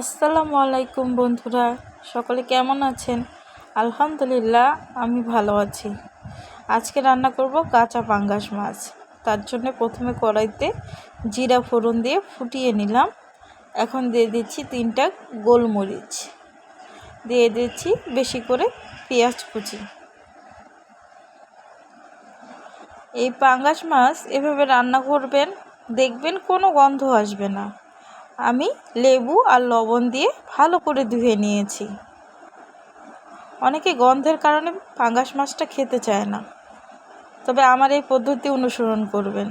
আসসালামু আলাইকুম বন্ধুরা, সকলে কেমন আছেন? আলহামদুলিল্লাহ, আমি ভালো আছি। আজকে রান্না করব কাঁচা পাঙ্গাস মাছ। তার জন্য প্রথমে কড়াইতে জিরা ফোড়ন দিয়ে ফুটিয়ে নিলাম। এখন দিয়ে দিচ্ছি তিনটা গোলমরিচ। দিয়ে দিচ্ছি বেশি করে পেঁয়াজ কুচি। এই পাঙ্গাস মাছ এভাবে রান্না করবেন, দেখবেন কোনো গন্ধ আসবে না। আমি লেবু আর লবণ দিয়ে ভালো করে ধুয়ে নিয়েছি। অনেকে গন্ধের কারণে পাঙ্গাস মাছটা খেতে চায় না। তবে আমার এই পদ্ধতি অনুসরণ করবেন।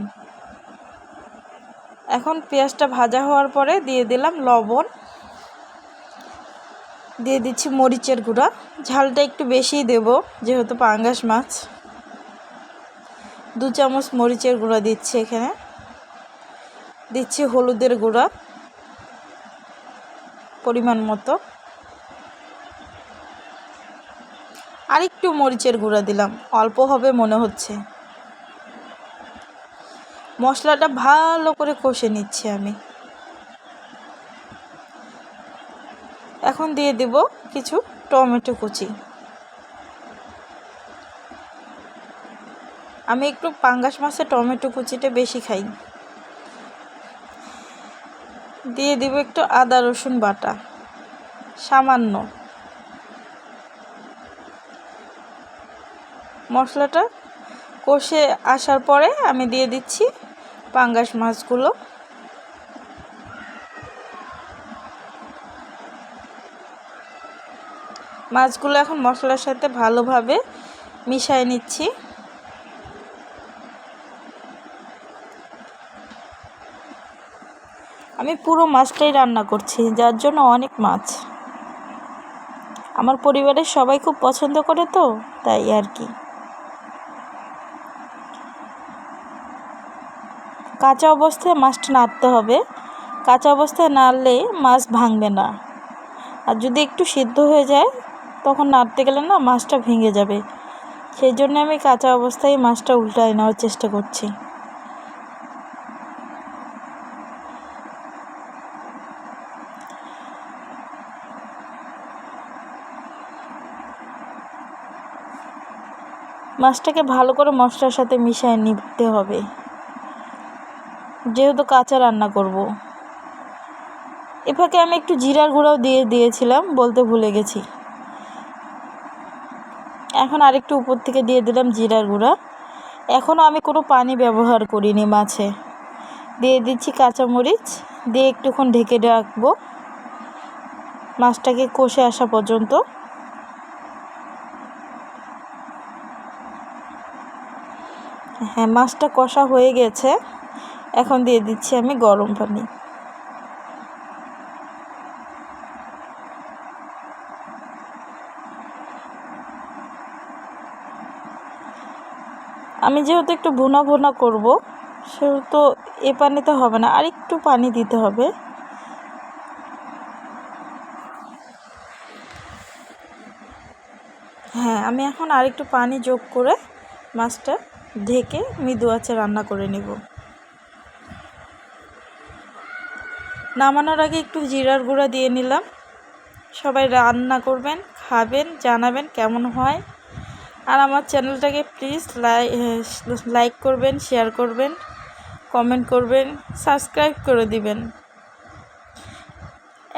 এখন পেঁয়াজটা ভাজা হওয়ার পরে দিয়ে দিলাম লবণ। দিয়ে দিচ্ছি মরিচের গুঁড়া। ঝালটা একটু বেশিই দেব, যেহেতু পাঙ্গাস মাছ। দু চামচ মরিচের গুঁড়া দিচ্ছি এখানে। দিচ্ছি হলুদের গুঁড়া। পরিমাণ মতো। আর একটু মরিচের গুঁড়া দিলাম, অল্প হবে মনে হচ্ছে। মশলাটা ভালো করে কষে নিচ্ছি আমি। এখন দিয়ে দেব কিছু টমেটো কুচি। আমি একটু পাঙ্গাস মাছে টমেটো কুচিটা বেশি খাই। দিয়ে দিব একটু আদা, রসুন বাটা। সামান্য। মশলাটা কষে আসার পরে আমি দিয়ে দিচ্ছি পাঙ্গাস মাছগুলো। মাছগুলো এখন মশলার সাথে ভালোভাবে মিশিয়ে নিচ্ছি। আমি পুরো মাছটাই রান্না করছি, যার জন্য অনেক মাছ। আমার পরিবারের সবাই খুব পছন্দ করে তো, তাই আর কি। কাঁচা অবস্থায় মাছটা নাড়তে হবে। কাঁচা অবস্থায় নাড়লে মাছ ভাঙবে না। আর যদি একটু সিদ্ধ হয়ে যায়, তখন নাড়তে গেলে না মাছটা ভেঙে যাবে। সেই জন্য আমি কাঁচা অবস্থায় মাছটা উল্টায় নেওয়ার চেষ্টা করছি। মাছটাকে ভালো করে মশলার সাথে মিশিয়ে নিতে হবে। যেহেতু কাঁচা রান্না করব। এফাকে আমি একটু জিরার গুঁড়াও দিয়ে দিয়েছিলাম, বলতে ভুলে গেছি। এখন আরেকটু উপর থেকে দিয়ে দিলাম জিরার গুঁড়া। এখনও আমি কোনো পানি ব্যবহার করিনি মাছে। দিয়ে দিচ্ছি কাঁচামরিচ, দিয়ে একটুক্ষণ ঢেকে রাখব। মাছটাকে কষে আসা পর্যন্ত। হ্যাঁ মাছটা কষা হয়ে গেছে। এখন দিয়ে দিচ্ছি আমি গরম পানি। আমি যেহেতু একটু ভুনা ভুনা করব, সেহেতু এ পানিতে হবে না, আর একটু পানি দিতে হবে। হ্যাঁ আমি এখন আর একটু পানি যোগ করে মাছটা ঢেকে মৃদু আছে রান্না করে নেব। নামানোর আগে একটু জিরার গুঁড়া দিয়ে নিলাম। সবাই রান্না করবেন, খাবেন, জানাবেন কেমন হয়। আর আমার চ্যানেলটাকে প্লিজ লাইক করবেন, শেয়ার করবেন, কমেন্ট করবেন, সাবস্ক্রাইব করে দিবেন।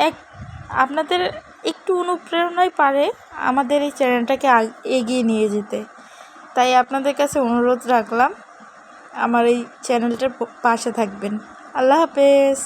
এক, আপনাদের একটু অনুপ্রেরণাই পারে আমাদের এই চ্যানেলটাকে এগিয়ে নিয়ে যেতে। তাই আপনাদের কাছে অনুরোধ রাখলাম আমার এই চ্যানেলটার পাশে থাকবেন। আল্লাহ হাফেজ।